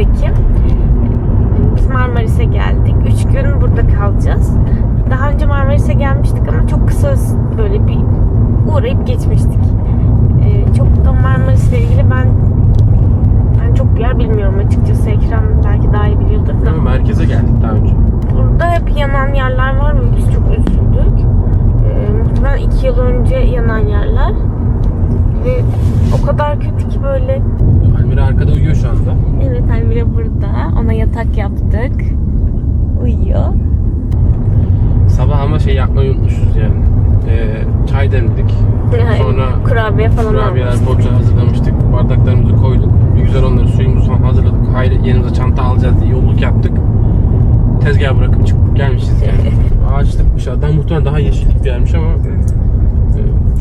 Ekim. Biz Marmaris'e geldik. 3 gün burada kalacağız. Daha önce Marmaris'e gelmiştik ama çok kısa böyle bir uğrayıp geçmiştik. Ee, çok da Marmaris'le ilgili ben ben çok bir yer bilmiyorum açıkçası. Ekrem belki daha iyi biliyordur da. Ama merkeze geldik daha önce. Burada hep yanan yerler var ve biz çok üzüldük. Ee, muhtemelen iki yıl önce yanan yerler. Ve o kadar kötü ki böyle. Almira arkada uyuyor şu anda. Evet Almira burada. Ona yatak yaptık. Uyuyor. Sabah ama şey yapmayı unutmuşuz yani. Ee, çay demledik. Sonra kurabiye falan kurabiyeler, poğaça hazırlamıştık. Bardaklarımızı koyduk. Bir güzel onları suyumuzu falan hazırladık. Hayır yanımıza çanta alacağız diye yolluk yaptık. Tezgah bırakıp çıkıp gelmişiz yani. Ağaçlık dışarıdan muhtemelen daha yeşillik bir yermiş ama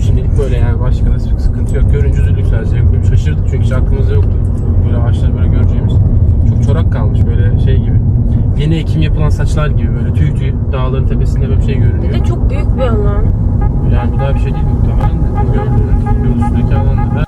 şimdilik böyle yani başka da bir sıkıntı yok. Görünce üzüldük sadece. Şaşırdık çünkü hiç aklımızda yoktu. Böyle ağaçları böyle göreceğimiz. Çok çorak kalmış böyle şey gibi. Yeni ekim yapılan saçlar gibi böyle tüy tüy dağların tepesinde böyle bir şey Bir görünüyor. de çok büyük bir alan. Yani bu daha bir şey değil muhtemelen de. Gördüğünüz yol üstündeki alanda.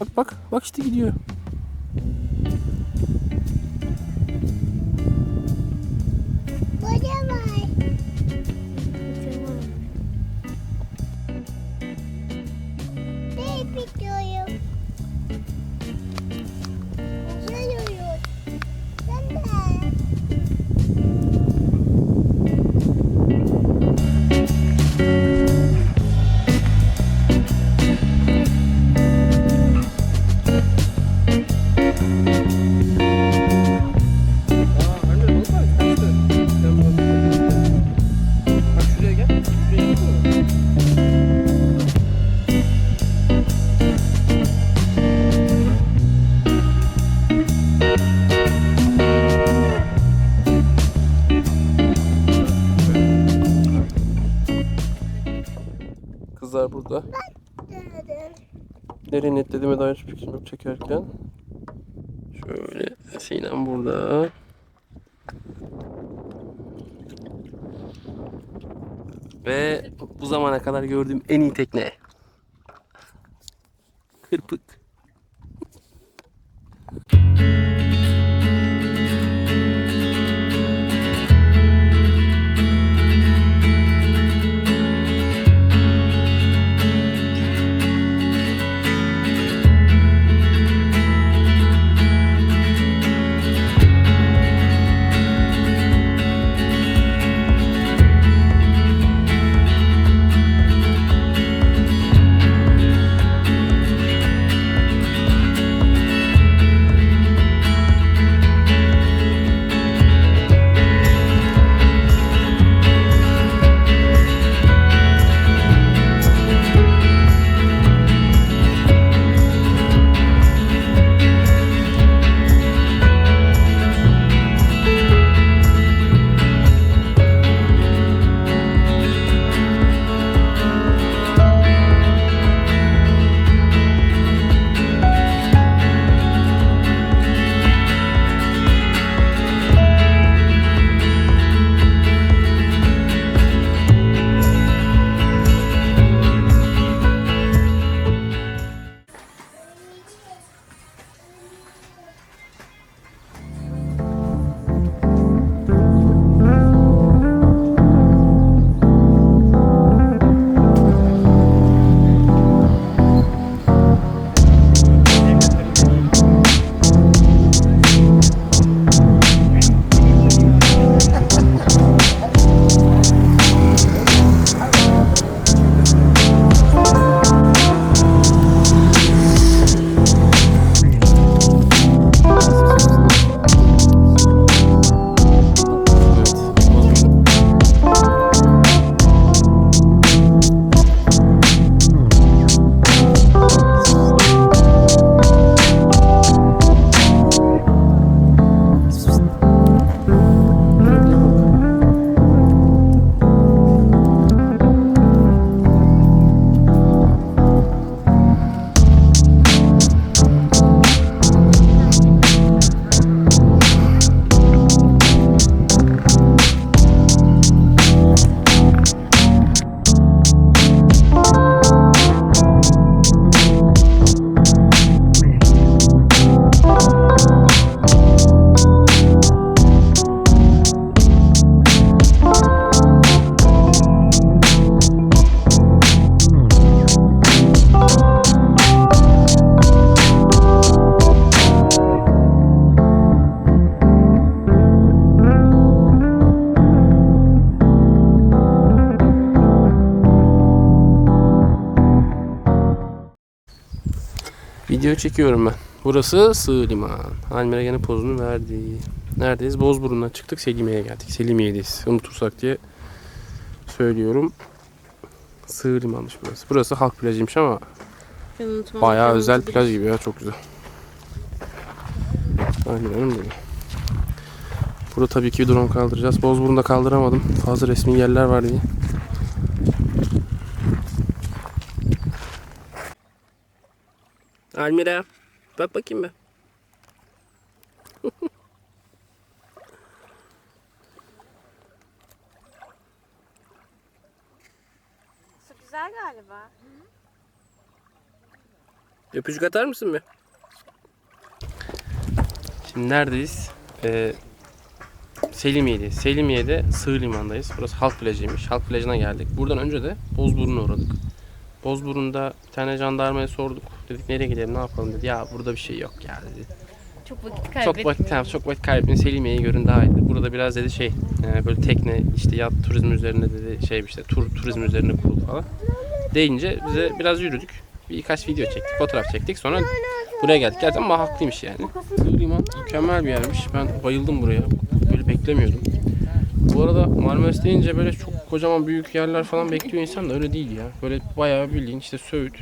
Bak bak bak işte gidiyor. Kızlar burada. Nereye netlediğime dair hiçbir fikrim yok çekerken. Şöyle Sinem burada. Ve bu zamana kadar gördüğüm en iyi tekne. Kırpık. Video çekiyorum ben. Burası Sığ Liman. Almira gene pozunu verdi. Neredeyiz? Bozburun'dan çıktık Selimiye'ye geldik. Selimiye'deyiz. Unutursak diye söylüyorum. Sığ Liman'mış burası. Burası halk plajıymış ama bayağı özel plaj gibi ya çok güzel. Aynen öyle. Burada tabii ki drone kaldıracağız. Bozburun'da kaldıramadım. Fazla resmi yerler var diye. Almira. Bak bakayım be. Su güzel galiba. Öpücük atar mısın be? Şimdi neredeyiz? Ee, Selimiye'deyiz. Selimiye'de Sığ Liman'dayız. Burası halk plajıymış. Halk plajına geldik. Buradan önce de Bozburun'a uğradık. Bozburun'da bir tane jandarmaya sorduk. Dedik nereye gidelim ne yapalım dedi. Ya burada bir şey yok ya dedi. Çok vakit Çok kaybettim. vakit, tamam, çok vakit kaybetmeyin. Selimiye'yi görün daha iyi. Burada biraz dedi şey e, böyle tekne işte yat turizmi üzerine dedi şey işte tur turizmi üzerine kurulu falan. Deyince bize biraz yürüdük. Birkaç video çektik, fotoğraf çektik. Sonra buraya geldik. Gerçekten ama haklıymış yani. Sığ Liman mükemmel bir yermiş. Ben bayıldım buraya. Böyle beklemiyordum. Bu arada Marmaris deyince böyle çok kocaman büyük yerler falan bekliyor insan da öyle değil ya. Böyle bayağı bildiğin işte Söğüt,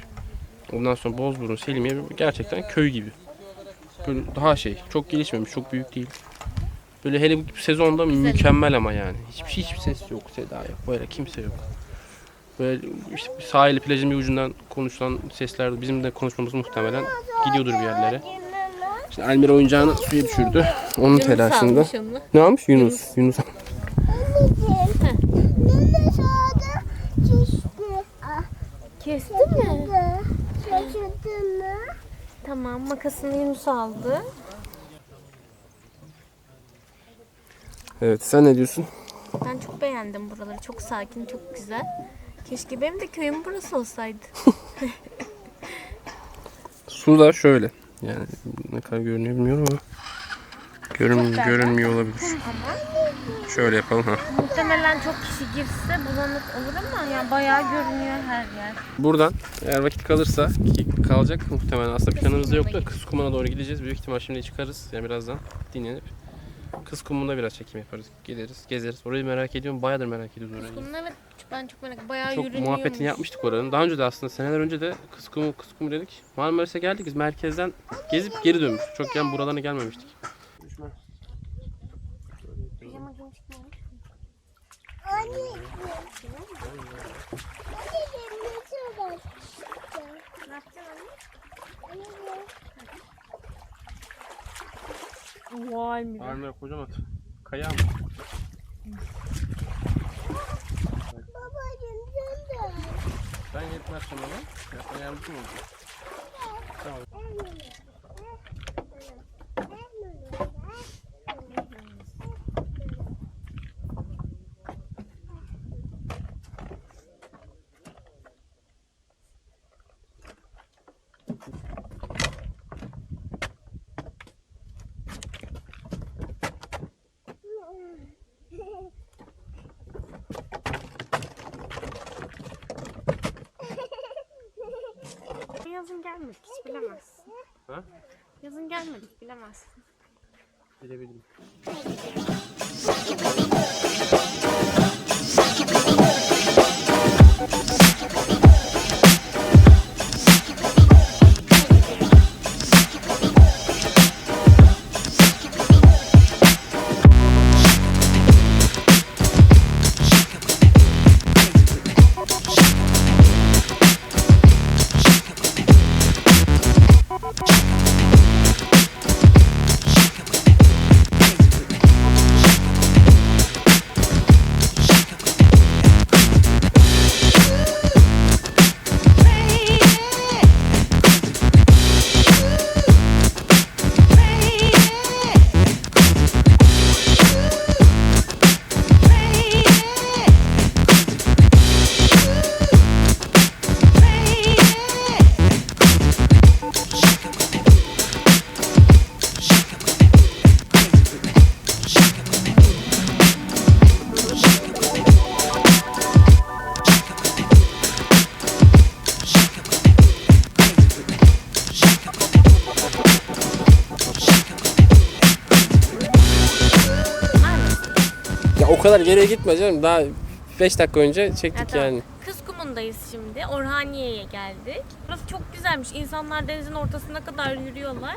ondan sonra Bozburun, Selimiye gerçekten köy gibi. Böyle daha şey, çok gelişmemiş, çok büyük değil. Böyle hele bu sezonda mükemmel ama yani. Hiçbir şey, hiçbir ses yok, seda yok. Böyle kimse yok. Böyle işte sahil plajın bir ucundan konuşulan sesler bizim de konuşmamız muhtemelen gidiyordur bir yerlere. Şimdi Almira oyuncağını suya düşürdü. Onun Yunus telaşında. almış onu. Ne almış? Yunus. Yunus. Ah, Kesti mi? Şaşırdın mı? Tamam makasını Yunus aldı. Evet sen ne diyorsun? Ben çok beğendim buraları. Çok sakin, çok güzel. Keşke benim de köyüm burası olsaydı. Su da şöyle. Yani ne kadar görünüyor bilmiyorum ama görün, görünmüyor olabilir. Şöyle yapalım ha. Muhtemelen çok kişi girse bulanık olur ama yani bayağı görünüyor her yer. Buradan eğer vakit kalırsa ki kalacak muhtemelen aslında planımızda yok da Kız Kumu'na doğru gideceğiz. Büyük ihtimal şimdi çıkarız yani birazdan dinlenip Kız Kumu'nda biraz çekim yaparız. Gideriz, gezeriz. Orayı merak ediyorum. Bayağıdır merak ediyoruz orayı. Bunun evet ben çok merak Bayağı Çok yürünüyormuş. muhabbetini yapmıştık oranın. Daha önce de aslında seneler önce de Kız Kumu, Kız Kumu dedik. Marmaris'e geldik biz merkezden gezip geri dönmüş. Çok yani buralarına gelmemiştik. Pijama giyim çıkmamış. Anneciğim. Anneciğim ne kadar Ne yapacaksın Anneciğim. Vay mi? Marmara kocaman. Kaya mı? Babacığım sen de. Ben yetmez sana lan. Ya sana yardımcı mı olacağım? Sağ ol. Yazın gelmedik hiç bilemezsin. Ha? Yazın gelmedik bilemezsin. Bilebilirim. Kadar geriye gitme canım. Daha 5 dakika önce Ya çektik tamam. yani. Kız kumundayız şimdi. Orhaniye'ye geldik. Burası çok güzelmiş. İnsanlar denizin ortasına kadar yürüyorlar.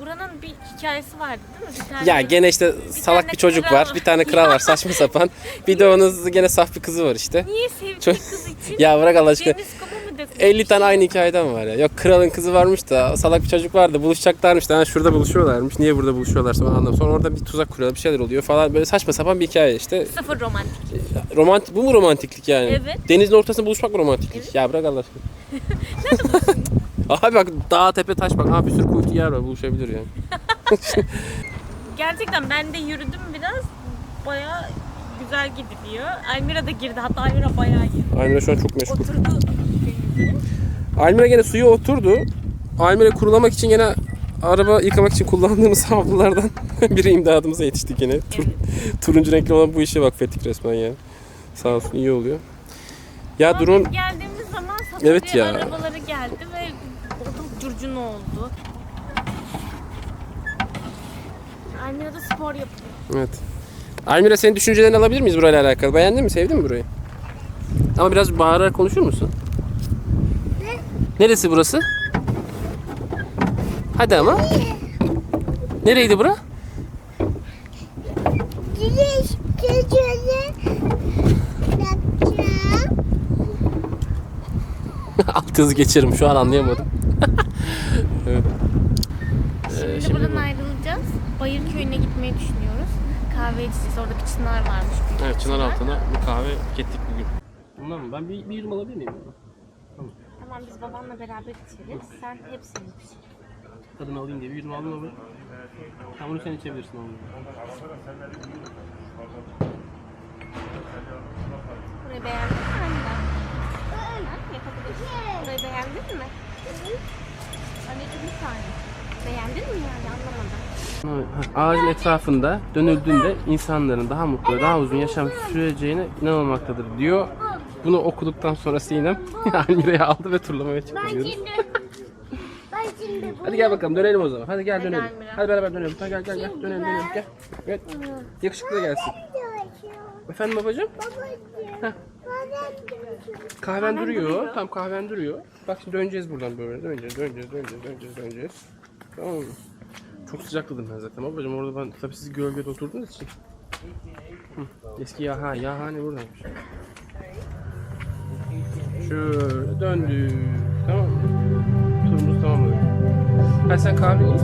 Buranın bir hikayesi vardı değil mi? Bir tane Ya gene işte salak tane bir çocuk var. var. Bir tane kral var saçma sapan. Bir de onun gene saf bir kızı var işte. Niye sevdiği Çok- kız için Ya bırak Allah aşkına. deniz kumu? 50 tane aynı hikayeden var ya. Yok kralın kızı varmış da salak bir çocuk vardı. Buluşacaklarmış da ha, şurada buluşuyorlarmış. Niye burada buluşuyorlarsa ben anlamadım. Sonra orada bir tuzak kuruyorlar bir şeyler oluyor falan. Böyle saçma sapan bir hikaye işte. Sıfır romantik. Romantik bu mu romantiklik yani? Evet. Denizin ortasında buluşmak mı romantiklik? Ya bırak Allah aşkına. Abi bak dağ tepe taş bak. Abi bir sürü kuytu yer var buluşabilir yani. Gerçekten ben de yürüdüm biraz. Baya güzel gidiliyor. Almira da girdi. Hatta Almira bayağı girdi. Almira şu an çok meşgul. Oturdu. Almira gene suya oturdu. Almira kurulamak için gene araba yıkamak için kullandığımız havlulardan biri imdadımıza yetişti gene. Tur- turuncu renkli olan bu işe vakfettik resmen yani. Sağ olsun iyi oluyor. Ya Ama biz geldiğimiz zaman Evet ya. arabaları geldi ve ortalık curcuna oldu. Almira da spor yapıyor. Evet. Almira senin düşüncelerini alabilir miyiz burayla alakalı? Beğendin mi? Sevdin mi burayı? Ama biraz bağırarak konuşur musun? Neresi burası? Hadi ama. Nereydi bura? Güneş yapacağım. Alt hızı geçerim şu an anlayamadım. evet. Ee, Şimdi, buradan ayrılacağız. Bayır köyüne gitmeyi düşünüyoruz. Kahve içeceğiz. Orada bir çınar varmış. büyük Evet çınar altına bir kahve tükettik bugün. Bundan mı? Ben bir, bir yudum alabilir miyim? Tamam biz babanla beraber içeriz. Sen hepsini iç. Tadını alayım diye bir yudum aldım ama. Tamam bunu sen içebilirsin oğlum. Burayı beğendin mi anne? Ha, yapabilirsin. Burayı beğendin mi? Anneciğim bir saniye. Beğendin mi yani anlamadım. Ağacın etrafında dönüldüğünde insanların daha mutlu ve daha uzun yaşam süreceğine inanılmaktadır diyor. Bunu okuduktan sonra Sinem Almira'yı aldı ve turlamaya çıktı diyoruz. Şimdi ben şimdi bu Hadi gel bakalım dönelim o zaman. Hadi gel Hadi dönelim. Almira. Hadi beraber dönelim. Hadi gel gel gel. Dönelim dönelim gel. Evet. Yakışıklı da gelsin. Efendim babacığım? babacığım. Babacığım. Kahven duruyor. Tam kahven duruyor. Bak şimdi döneceğiz buradan böyle. Döneceğiz, döneceğiz, döneceğiz, döneceğiz, döneceğiz. Tamam mı? Çok sıcakladım ben zaten babacığım. Orada ben tabii siz gölgede oturduğunuz için. Hı. Eski yaha, yahane buradaymış. Şöyle döndük. Tamam mı? Turumuz tamamladık. Hadi sen kahveni iç.